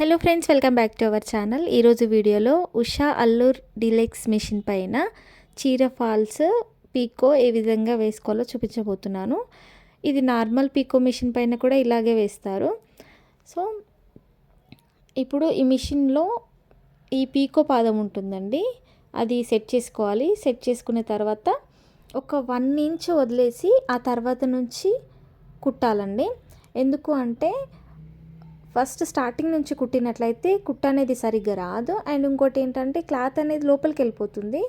Hello friends welcome back to our channel. ఈరోజు వీడియోలో Usha Allure deluxe machine పైన చీర ఫాల్స్ పీకో ఏ విధంగా వేసుకోవాలో చూపించబోతున్నాను. ఇది నార్మల్ పీకో మిషన్ పైన కూడా ఇలాగే వేస్తారు. సో ఇప్పుడు ఈ మిషన్లో ఈ పీకో పాదం ఉంటుందండి. అది సెట్ చేసుకోవాలి. సెట్ చేసుకున్న తర్వాత ఒక వన్ ఇంచ్ వదిలేసి ఆ తర్వాత నుంచి కుట్టాలండి. ఎందుకు అంటే ఫస్ట్ స్టార్టింగ్ నుంచి కుట్టినట్లయితే కుట్ట అనేది సరిగ్గా రాదు. అండ్ ఇంకోటి ఏంటంటే క్లాత్ అనేది లోపలికి వెళ్ళిపోతుంది.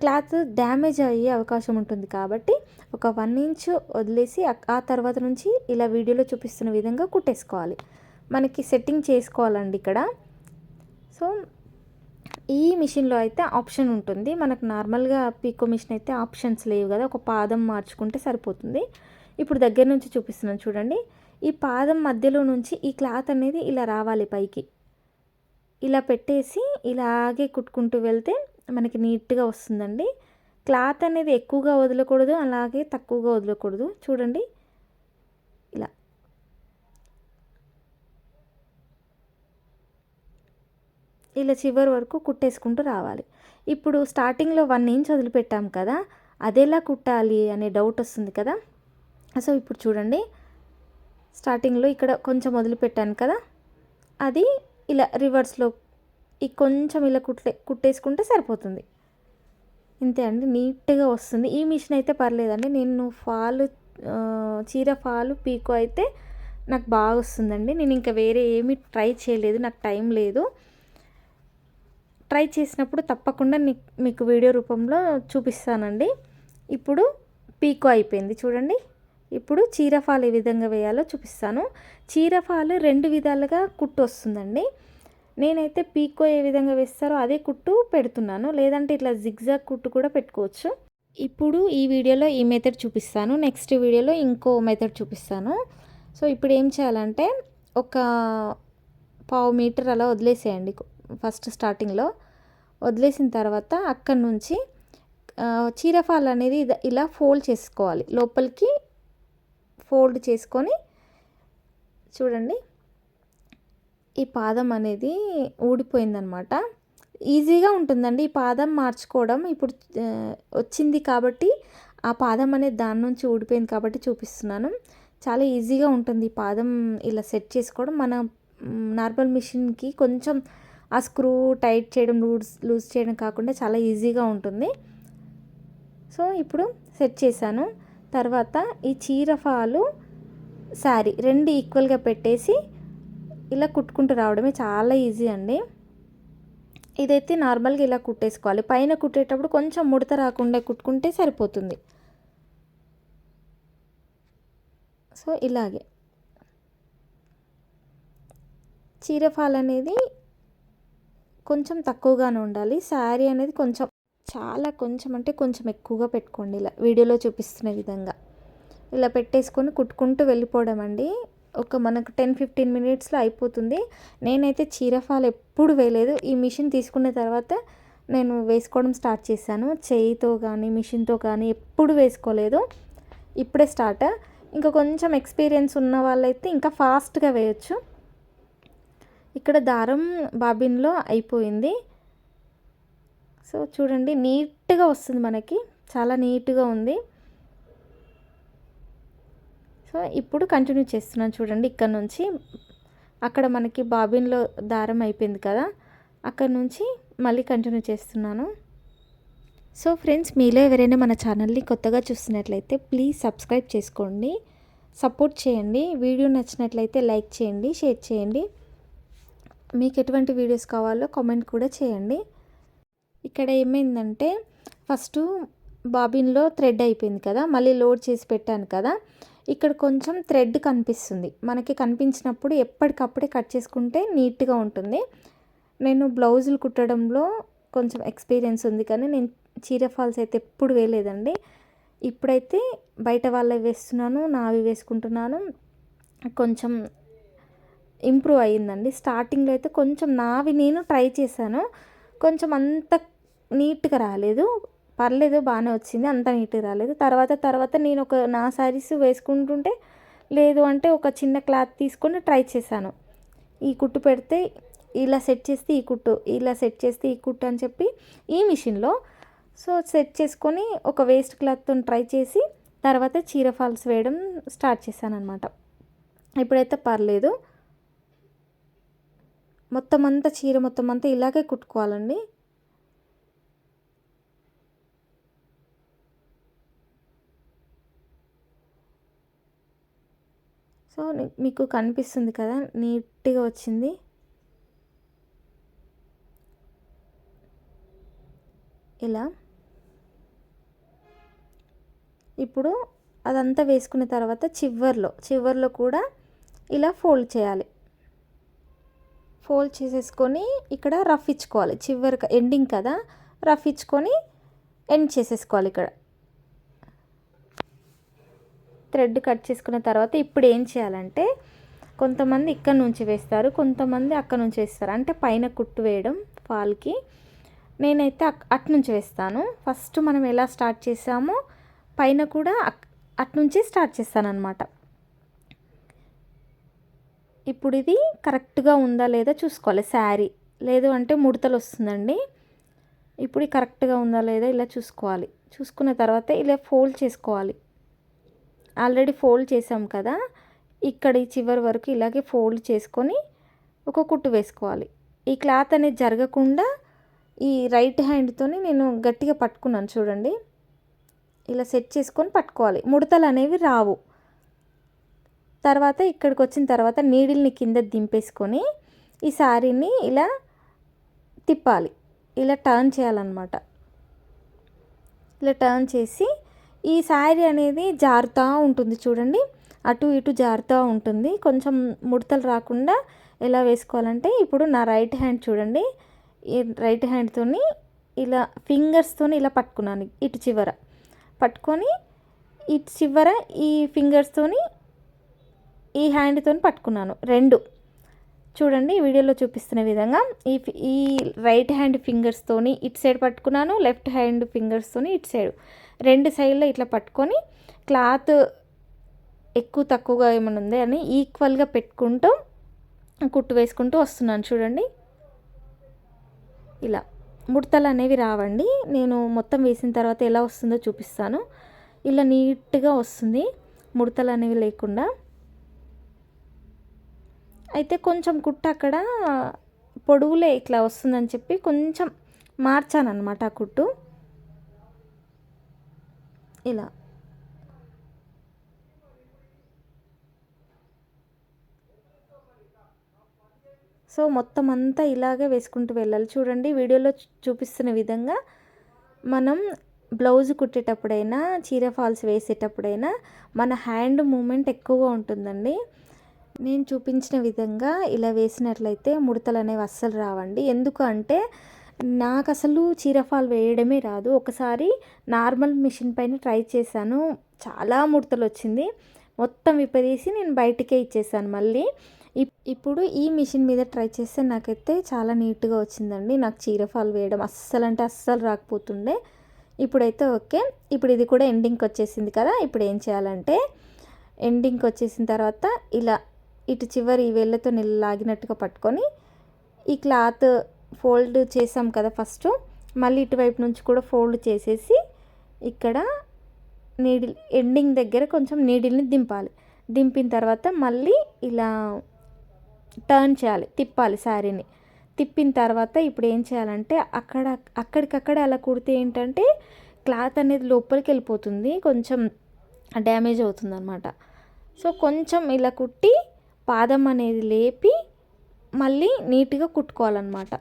క్లాత్ డ్యామేజ్ అయ్యే అవకాశం ఉంటుంది కాబట్టి ఒక వన్ ఇంచ్ వదిలేసి ఆ తర్వాత నుంచి ఇలా వీడియోలో చూపిస్తున్న విధంగా కుట్టేసుకోవాలి. మనకి సెట్టింగ్ చేసుకోవాలండి ఇక్కడ. సో ఈ మిషన్లో అయితే ఆప్షన్ ఉంటుంది. మనకు నార్మల్గా పీకో మిషన్ అయితే ఆప్షన్స్ లేవు కదా. ఒక పాదం మార్చుకుంటే సరిపోతుంది. ఇప్పుడు దగ్గర నుంచి చూపిస్తున్నాను చూడండి. ఈ పాదం మధ్యలో నుంచి ఈ క్లాత్ అనేది ఇలా రావాలి పైకి. ఇలా పెట్టేసి ఇలాగే కుట్టుకుంటూ వెళ్తే మనకి నీట్గా వస్తుందండి. క్లాత్ అనేది ఎక్కువగా వదలకూడదు అలాగే తక్కువగా వదలకూడదు. చూడండి. ఇలా. ఇలా చివరి వరకు కుట్టేసుకుంటూ రావాలి. ఇప్పుడు స్టార్టింగ్లో వన్ ఇంచ్ వదిలిపెట్టాం కదా అదేలా కుట్టాలి అనే డౌట్ వస్తుంది కదా. సో ఇప్పుడు చూడండి. స్టార్టింగ్లో ఇక్కడ కొంచెం వదిలిపెట్టాను కదా. అది ఇలా రివర్స్లో ఈ కొంచెం ఇలా కుట్టే కుట్టేసుకుంటే సరిపోతుంది. ఇంతే అండి నీట్గా వస్తుంది. ఈ మిషన్ అయితే పర్లేదండి. నేను ఫాలు చీర ఫాలు పీకో అయితే నాకు బాగా వస్తుందండి. నేను ఇంకా వేరే ఏమీ ట్రై చేయలేదు నాకు టైం లేదు. ట్రై చేసినప్పుడు తప్పకుండా మీకు వీడియో రూపంలో చూపిస్తానండి. ఇప్పుడు పీకో అయిపోయింది చూడండి. ఇప్పుడు చీరఫాల్ ఏ విధంగా వేయాలో చూపిస్తాను. చీరఫాల్ రెండు విధాలుగా కుట్టు వస్తుందండి. నేనైతే పీకో ఏ విధంగా వేస్తారో అదే కుట్టు పెడుతున్నాను. లేదంటే ఇట్లా జిగ్జాగ్ కుట్టు కూడా పెట్టుకోవచ్చు. ఇప్పుడు ఈ వీడియోలో ఈ మెథడ్ చూపిస్తాను. నెక్స్ట్ వీడియోలో ఇంకో మెథడ్ చూపిస్తాను. సో ఇప్పుడు ఏం చేయాలంటే ఒక పావు మీటర్ అలా వదిలేసేయండి. ఫస్ట్ స్టార్టింగ్లో వదిలేసిన తర్వాత అక్కడి నుంచి చీరఫాల్ అనేది ఇలా ఫోల్డ్ చేసుకోవాలి. లోపలికి ఫోల్డ్ చేసుకొని చూడండి. ఈ పాదం అనేది ఊడిపోయిందనమాట. ఈజీగా ఉంటుందండి ఈ పాదం మార్చుకోవడం. ఇప్పుడు వచ్చింది కాబట్టి ఆ పాదం అనేది దాని నుంచి ఊడిపోయింది కాబట్టి చూపిస్తున్నాను. చాలా ఈజీగా ఉంటుంది ఈ పాదం ఇలా సెట్ చేసుకోవడం. మన నార్మల్ మిషన్కి కొంచెం ఆ స్క్రూ టైట్ చేయడం లూజ్ లూజ్ చేయడం కాకుండా చాలా ఈజీగా ఉంటుంది. సో ఇప్పుడు సెట్ చేశాను. తర్వాత ఈ చీర ఫాలు శారీ రెండు ఈక్వల్గా పెట్టేసి ఇలా కుట్టుకుంటూ రావడమే చాలా ఈజీ అండి. ఇదైతే నార్మల్గా ఇలా కుట్టేసుకోవాలి. పైన కుట్టేటప్పుడు కొంచెం ముడత రాకుండా కుట్టుకుంటే సరిపోతుంది. సో ఇలాగే. చీరఫాల్ అనేది కొంచెం తక్కువగానే ఉండాలి. శారీ అనేది కొంచెం చాలా కొంచెం అంటే కొంచెం ఎక్కువగా పెట్టుకోండి. ఇలా వీడియోలో చూపిస్తున్న విధంగా. ఇలా పెట్టేసుకొని కుట్టుకుంటూ వెళ్ళిపోవడం అండి. ఒక మనకు టెన్ ఫిఫ్టీన్ మినిట్స్లో అయిపోతుంది. నేనైతే చీరఫాలు ఎప్పుడు వేయలేదు. ఈ మిషన్ తీసుకున్న తర్వాత నేను వేసుకోవడం స్టార్ట్ చేశాను. చేయితో కానీ మిషన్తో కానీ ఎప్పుడు వేసుకోలేదు. ఇప్పుడే స్టార్ట్. ఇంకా కొంచెం ఎక్స్పీరియన్స్ ఉన్న వాళ్ళైతే ఇంకా ఫాస్ట్గా వేయచ్చు. ఇక్కడ దారం బాబిన్లో అయిపోయింది. సో చూడండి నీట్గా వస్తుంది మనకి. చాలా నీట్గా ఉంది. సో ఇప్పుడు కంటిన్యూ చేస్తున్నాను చూడండి ఇక్కడ నుంచి. అక్కడ మనకి బాబిన్లో దారం అయిపోయింది కదా. అక్కడ నుంచి మళ్ళీ కంటిన్యూ చేస్తున్నాను. సో ఫ్రెండ్స్ మీలో ఎవరైనా మన ఛానల్ని కొత్తగా చూస్తున్నట్లయితే ప్లీజ్ సబ్స్క్రైబ్ చేసుకోండి. సపోర్ట్ చేయండి. వీడియో నచ్చినట్లయితే లైక్ చేయండి షేర్ చేయండి. మీకు ఎటువంటి వీడియోస్ కావాలో కామెంట్ కూడా చేయండి. ఇక్కడ ఏమైందంటే ఫస్ట్ బాబిన్లో థ్రెడ్ అయిపోయింది కదా మళ్ళీ లోడ్ చేసి పెట్టాను కదా ఇక్కడ కొంచెం థ్రెడ్ కనిపిస్తుంది. మనకి కనిపించినప్పుడు ఎప్పటికప్పుడే కట్ చేసుకుంటే నీట్గా ఉంటుంది. నేను బ్లౌజులు కుట్టడంలో కొంచెం ఎక్స్పీరియన్స్ ఉంది కానీ నేను చీర ఫాల్స్ అయితే ఎప్పుడు వేయలేదండి. ఇప్పుడైతే బయట వాళ్ళవి వేస్తున్నాను నావి వేసుకుంటున్నాను. కొంచెం ఇంప్రూవ్ అయ్యిందండి. స్టార్టింగ్లో అయితే కొంచెం నావి నేను ట్రై చేశాను. కొంచెం అంత నీట్గా రాలేదు. పర్లేదు బాగానే వచ్చింది అంత నీట్గా రాలేదు. తర్వాత తర్వాత నేను ఒక నా శారీస్ వేసుకుంటుంటే లేదు అంటే ఒక చిన్న క్లాత్ తీసుకొని ట్రై చేశాను. ఈ కుట్టు పెడితే ఇలా సెట్ చేస్తే ఈ కుట్టు ఇలా సెట్ చేస్తే ఈ కుట్టు అని చెప్పి ఈ మిషన్లో. సో సెట్ చేసుకొని ఒక వేస్ట్ క్లాత్తో ట్రై చేసి తర్వాత చీర ఫాల్స్ వేయడం స్టార్ట్ చేశాను అనమాట ఇప్పుడైతే పర్లేదు. మొత్తం అంతా చీర మొత్తం అంతా ఇలాగే కుట్టుకోవాలండి. సో మీకు కనిపిస్తుంది కదా నీట్గా వచ్చింది. ఇలా. ఇప్పుడు అదంతా వేసుకున్న తర్వాత చివర్లో చివర్లో కూడా ఇలా ఫోల్డ్ చేయాలి. ఫోల్డ్ చేసేసుకొని ఇక్కడ రఫ్ ఇచ్చుకోవాలి. చివరి ఎండింగ్ కదా రఫ్ ఇచ్చుకొని ఎండ్ చేసేసుకోవాలి ఇక్కడ. థ్రెడ్ కట్ చేసుకున్న తర్వాత ఇప్పుడు ఏం చేయాలంటే కొంతమంది ఇక్కడ నుంచి వేస్తారు కొంతమంది అక్కడ నుంచి వేస్తారు. అంటే పైన కుట్టు వేయడం ఫాల్కి. నేనైతే అటు నుంచి వేస్తాను. ఫస్ట్ మనం ఎలా స్టార్ట్ చేసామో పైన కూడా అటు నుంచి స్టార్ట్ చేస్తాను అనమాట ఇప్పుడు ఇది కరెక్ట్గా ఉందా లేదా చూసుకోవాలి. శారీ లేదు అంటే ముడతలు వస్తుందండి. ఇప్పుడు కరెక్ట్గా ఉందా లేదా ఇలా చూసుకోవాలి. చూసుకున్న తర్వాత ఇలా ఫోల్డ్ చేసుకోవాలి. ఆల్రెడీ ఫోల్డ్ చేసాం కదా ఇక్కడ ఈ చివరి వరకు ఇలాగే ఫోల్డ్ చేసుకొని ఒక కుట్టు వేసుకోవాలి. ఈ క్లాత్ అనేది జరగకుండా ఈ రైట్ హ్యాండ్తోని నేను గట్టిగా పట్టుకున్నాను చూడండి. ఇలా సెట్ చేసుకొని పట్టుకోవాలి. ముడతలు అనేవి రావు. తర్వాత ఇక్కడికి వచ్చిన తర్వాత నీడిల్ని కింద దింపేసుకొని ఈ శారీని ఇలా తిప్పాలి. ఇలా టర్న్ చేయాలన్నమాట. ఇలా టర్న్ చేసి ఈ శారీ అనేది జారుతూ ఉంటుంది చూడండి. అటు ఇటు జారుతూ ఉంటుంది. కొంచెం ముడతలు రాకుండా ఎలా వేసుకోవాలంటే ఇప్పుడు నా రైట్ హ్యాండ్ చూడండి. ఈ రైట్ హ్యాండ్తో ఇలా ఫింగర్స్తో ఇలా పట్టుకున్నాను ఇటు చివర. పట్టుకొని ఇటు చివర ఈ ఫింగర్స్తోని ఈ హ్యాండ్తో పట్టుకున్నాను. రెండు. చూడండి వీడియోలో చూపిస్తున్న విధంగా ఈ ఈ రైట్ హ్యాండ్ ఫింగర్స్తోని ఇటు సైడ్ పట్టుకున్నాను లెఫ్ట్ హ్యాండ్ ఫింగర్స్తోని ఇటు సైడ్. రెండు సైడ్లో ఇట్లా పట్టుకొని క్లాత్ ఎక్కువ తక్కువగా ఏమైనా ఉంది అని ఈక్వల్గా పెట్టుకుంటూ కుట్టు వేసుకుంటూ వస్తున్నాను చూడండి. ఇలా ముడతలు అనేవి రావండి. నేను మొత్తం వేసిన తర్వాత ఎలా వస్తుందో చూపిస్తాను. ఇలా నీట్గా వస్తుంది ముడతలు అనేవి లేకుండా. అయితే కొంచెం కుట్ట అక్కడ పొడుగులే ఇట్లా వస్తుందని చెప్పి కొంచెం మార్చాను అనమాట ఆ కుట్టు. ఇలా. సో మొత్తం అంతా ఇలాగే వేసుకుంటూ వెళ్ళాలి. చూడండి వీడియోలో చూపిస్తున్న విధంగా మనం బ్లౌజ్ కుట్టేటప్పుడైనా చీర ఫాల్స్ వేసేటప్పుడైనా మన హ్యాండ్ మూమెంట్ ఎక్కువగా ఉంటుందండి. నేను చూపించిన విధంగా ఇలా వేసినట్లయితే ముడతలు అనేవి అస్సలు రావండి. ఎందుకు అంటే నాకు అసలు చీర ఫాల్ వేయడమే రాదు. ఒకసారి నార్మల్ మిషన్ పైన ట్రై చేశాను. చాలా ముడతలు వచ్చింది మొత్తం విప్పదీసి నేను బయటికే ఇచ్చేసాను మళ్ళీ. ఇప్పుడు ఈ మిషన్ మీద ట్రై చేస్తే నాకైతే చాలా నీట్గా వచ్చిందండి. నాకు చీర ఫాల్ వేయడం అస్సలు అంటే అస్సలు రాకపోతుండే. ఇప్పుడైతే ఓకే. ఇప్పుడు ఇది కూడా ఎండింగ్కి వచ్చేసింది కదా. ఇప్పుడు ఏం చేయాలంటే ఎండింగ్కి వచ్చేసిన తర్వాత ఇలా ఇటు చివరి ఈ వేళ్ళతో లాగినట్టుగా పట్టుకొని ఈ క్లాత్ ఫోల్డ్ చేసాం కదా ఫస్ట్. మళ్ళీ ఇటువైపు నుంచి కూడా ఫోల్డ్ చేసేసి ఇక్కడ నీడిల్ ఎండింగ్ దగ్గర కొంచెం నీడిల్ని దింపాలి. దింపిన తర్వాత మళ్ళీ ఇలా టర్న్ చేయాలి తిప్పాలి శారీని. తిప్పిన తర్వాత ఇప్పుడు ఏం చేయాలంటే అక్కడ అక్కడికక్కడే అలా కుడితే ఏంటంటే క్లాత్ అనేది లోపలికి వెళ్ళిపోతుంది కొంచెం డ్యామేజ్ అవుతుందన్నమాట. సో కొంచెం ఇలా కుట్టి పాదం అనేది లేపి మళ్ళీ నీట్గా కుట్టుకోవాలన్నమాట.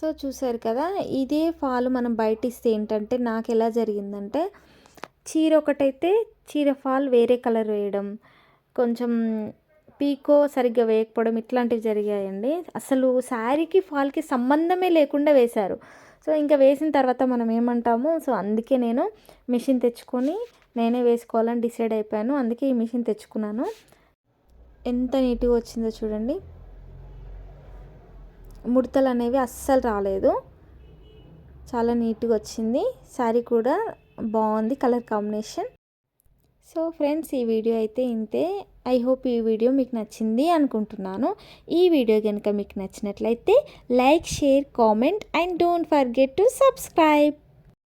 సో చూసారు కదా ఇదే ఫాల్ మనం బయట ఇస్తే ఏంటంటే నాకు ఎలా జరిగిందంటే చీర ఒకటైతే చీర ఫాల్ వేరే కలర్ వేయడం కొంచెం పీకో సరిగ్గా వేయకపోవడం ఇట్లాంటివి జరిగాయండి. అసలు శారీకి ఫాల్కి సంబంధమే లేకుండా వేశారు. సో ఇంకా వేసిన తర్వాత మనం ఏమంటాము సో అందుకే నేను మిషన్ తెచ్చుకొని నేనే వేసుకోవాలని డిసైడ్ అయిపోయాను. అందుకే ఈ మిషన్ తెచ్చుకున్నాను. ఎంత నీట్గా వచ్చిందో చూడండి. ముడతలు అనేవి అస్సలు రాలేదు. చాలా నీట్గా వచ్చింది. శారీ కూడా బాగుంది కలర్ కాంబినేషన్. సో ఫ్రెండ్స్ ఈ వీడియో అయితే ఇంతే. ఐ హోప్ ఈ వీడియో మీకు నచ్చింది అనుకుంటున్నాను. ఈ వీడియో కనుక మీకు నచ్చినట్లయితే like share comment and don't forget to subscribe.